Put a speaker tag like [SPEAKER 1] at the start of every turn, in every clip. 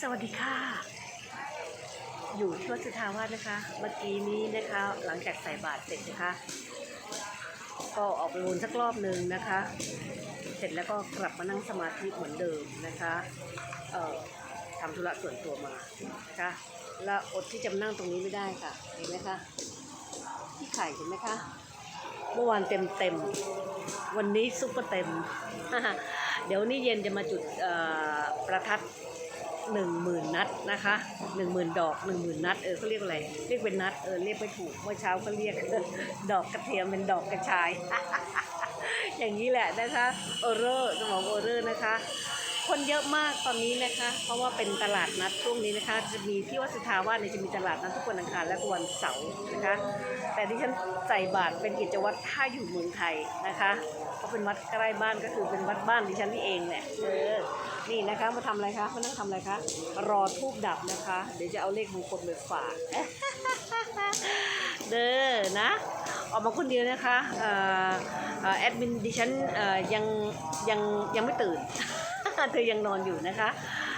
[SPEAKER 1] สวัสดีค่ะ อยู่ที่วัดสุทาวาสนะคะ เมื่อกี้นี้นะคะ หลังจากใส่บาตรเสร็จนะคะ ก็ออกไปวนสักรอบหนึ่งนะคะ เสร็จแล้วก็กลับมานั่งสมาธิเหมือนเดิมนะคะ เอ่อทำธุระส่วนตัวมานะคะแล้วอดที่จะนั่งตรงนี้ไม่ได้ค่ะ เห็นไหมคะที่ไข่เห็นไหมคะเมื่อวานเต็มเต็มๆวันนี้ซุปเปอร์เต็ม เดี๋ยวนี้เย็นจะมาจุดประทัด หนึ่งหมื่นนัดนะคะหนึ่งหมื่นดอกหนึ่งหมื่นนัดเออเขาเรียกอะไรเรียกเป็นนัดเออเรียกไม่ถูกเมื่อเช้าเขาเรียกดอกกระเทียมเป็นดอกกระชาย อย่างนี้แหละนะคะโอเรอร์สมองโอเรอร์นะคะ คนเยอะมากตอนนี้นะคะ เพราะว่าเป็นตลาดนัดช่วงนี้นะคะ จะมีที่วัดสุทาวาสเนี่ยจะมีตลาดนัดทุกวันอังคารและวันเสาร์นะคะ แต่ที่ฉันใส่บาตรเป็นกิจวัตรถ้าอยู่เมืองไทยนะคะเพราะเป็นวัดใกล้บ้านก็คือเป็นวัดบ้านดิฉันนี่เองแหละเออนี่นะคะมาทำอะไรคะมานั่งทำอะไรคะรอทูบดับนะคะ เดี๋ยวจะเอาเลขมงคลไปฝากเด้อนะออกมาคนเดียวนะคะเอ่อเอ่อแอดมินดิฉันอ่อยังยังยังไม่ตื่น เธอยังนอนอยู่นะคะ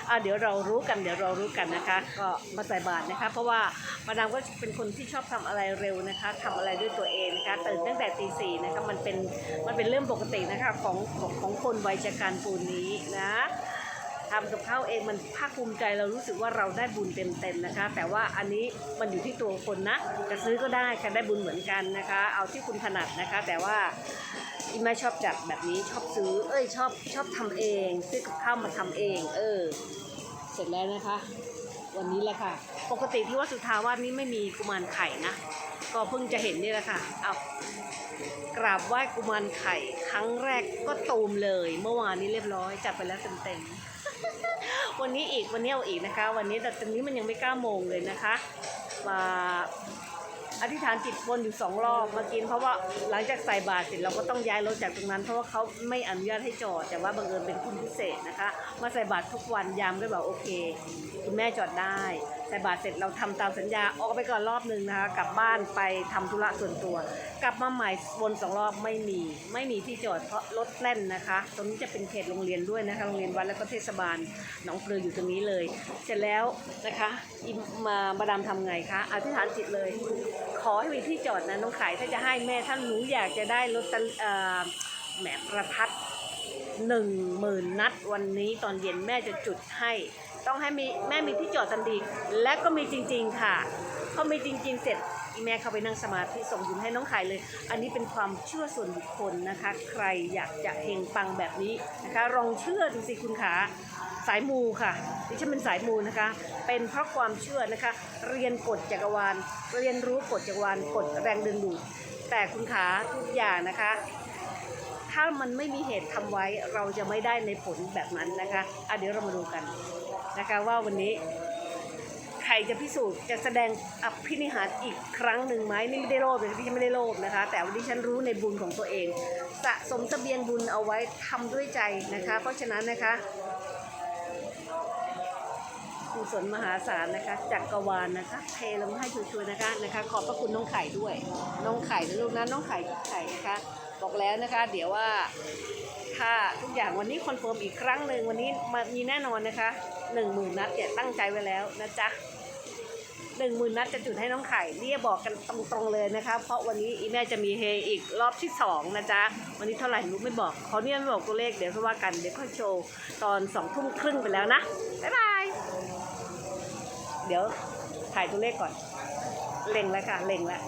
[SPEAKER 1] อะเดี๋ยวเรารู้กันเดี๋ยวเรารู้กันนะคะ ก็มาใส่บาตรนะคะ เพราะว่ามาดามก็เป็นคนที่ชอบทำอะไรเร็วนะคะทำอะไรด้วยตัวเองนะคะตื่นตั้งแต่ตีสี่นะคะมันเป็นมันเป็นเรื่องปกตินะคะของของของคนวัยชะการปูนนี้นะทำกับข้าวเองมันภาคภูมิใจเรารู้สึกว่าเราได้บุญเต็มๆนะคะ แต่ว่าอันนี้มันอยู่ที่ตัวคนนะจะซื้อก็ได้ค่ะได้บุญเหมือนกันนะคะ เอาที่คุณถนัดนะคะ แต่ว่า อีแม่ชอบจัดแบบนี้ชอบซื้อ เอ้ยชอบชอบทำเอง ซื้อกับข้าวมาทำเอง เออ เสร็จแล้วนะคะ วันนี้แหละค่ะ ปกติที่วัดสุทาวาสนี้ไม่มีกุมารไข่นะ ก็เพิ่งจะเห็นนี่แหละค่ะเอากราบไหว้กุมารไข่ครั้งแรกก็ตูมเลย เมื่อวานนี้เรียบร้อยจัดไปแล้วเต็มๆวันนี้อีกวันนี้เอาอีกนะคะ วันนี้แต่ตอนนี้มันยังไม่เก้าโมงเลยนะคะมา อธิษฐานจิตวนอยู่สองรอบมากิน เพราะว่าหลังจากใส่บาตรเสร็จเราก็ต้องย้ายรถจากตรงนั้น เพราะว่าเขาไม่อนุญาตให้จอด แต่ว่าบังเอิญเป็นคุณพิเศษนะคะ มาใส่บาตรทุกวันยามก็บอกโอเคคุณแม่จอดได้ ใส่บาตรเสร็จเราทำตามสัญญาออกไปก่อนรอบหนึ่งนะคะกลับบ้านไปทำธุระส่วนตัว กลับมาใหม่วนสองรอบไม่มี ไม่มีที่จอดเพราะรถแน่นนะคะตรงนี้จะเป็นเขตโรงเรียนด้วยนะคะโรงเรียนวัดแล้วก็เทศบาลหนองปลืออยู่ตรงนี้เลย เสร็จแล้วนะคะมามาดามทำไงคะอธิษฐานจิตเลยขอให้มีที่จอดนะน้องไข่ถ้าจะให้แม่ถ้าหนูอยากจะได้รถตแหมประทัดหนึ่งหมื่นนัดวันนี้ตอนเย็นแม่จะจุดให้ ต้องให้มีแม่มีที่จอดทันทีและก็มีจริง ๆค่ะพอมีจริง ๆ เสร็จอีแม่เข้าไปนั่งสมาธิส่งบุญให้น้องไข่เลย อันนี้เป็นความเชื่อส่วนบุคคลนะคะ ใครอยากจะเฮงปังแบบนี้นะคะลองเชื่อดูสิคุณขา สายมูค่ะดิฉันเป็นสายมูนะคะ เป็นเพราะความเชื่อนะคะ เรียนกฎจักรวาล เรียนรู้กฎจักรวาลกฎแรงดึงดูดแต่คุณขาทุกอย่างนะคะ ถ้ามันไม่มีเหตุทำไว้เราจะไม่ได้ในผลแบบนั้นนะคะอะเดี๋ยวเรามาดูกันนะคะว่าวันนี้ใครจะพิสูจน์จะแสดงอภินิหารอีกครั้งหนึ่งไหมนี่ไม่ได้โลภเลยที่ฉันไม่ได้โลภนะคะ แต่วันนี้ฉันรู้ในบุญของตัวเอง สะสมเสบียงบุญเอาไว้ทำด้วยใจนะคะ เพราะฉะนั้นนะคะ กุศลมหาศาลนะคะจักรวาลนะคะเทลงให้ช่วยๆนะคะนะคะ ขอบพระคุณน้องไข่ด้วย น้องไข่นะลูกนะน้องไข่ไข่นะคะ บอกแล้วนะคะ เดี๋ยวว่าถ้าทุกอย่างวันนี้คอนเฟิร์มอีกครั้งหนึ่งวันนี้มามีแน่นอนนะคะหนึ่งหมื่นนัดเนี่ยตั้งใจไว้แล้วนะจ๊ะหนึ่งหมื่นนัดจะจุดให้น้องไข่เรียบอกกันตรงๆเลยนะคะ เพราะวันนี้อีแม่จะมีเฮอีกรอบที่สองนะจ๊ะวันนี้เท่าไหร่ลูกไม่บอกเขาเนี่ยไม่บอกตัวเลขเดี๋ยวค่อยว่ากันเดี๋ยวค่อยโชว์ตอนสองทุ่มครึ่งไปแล้วนะบ๊ายบาย ดี๋ยวถ่ายตัวเลขก่อน เล็งแล้วค่ะ เล็งแล้ว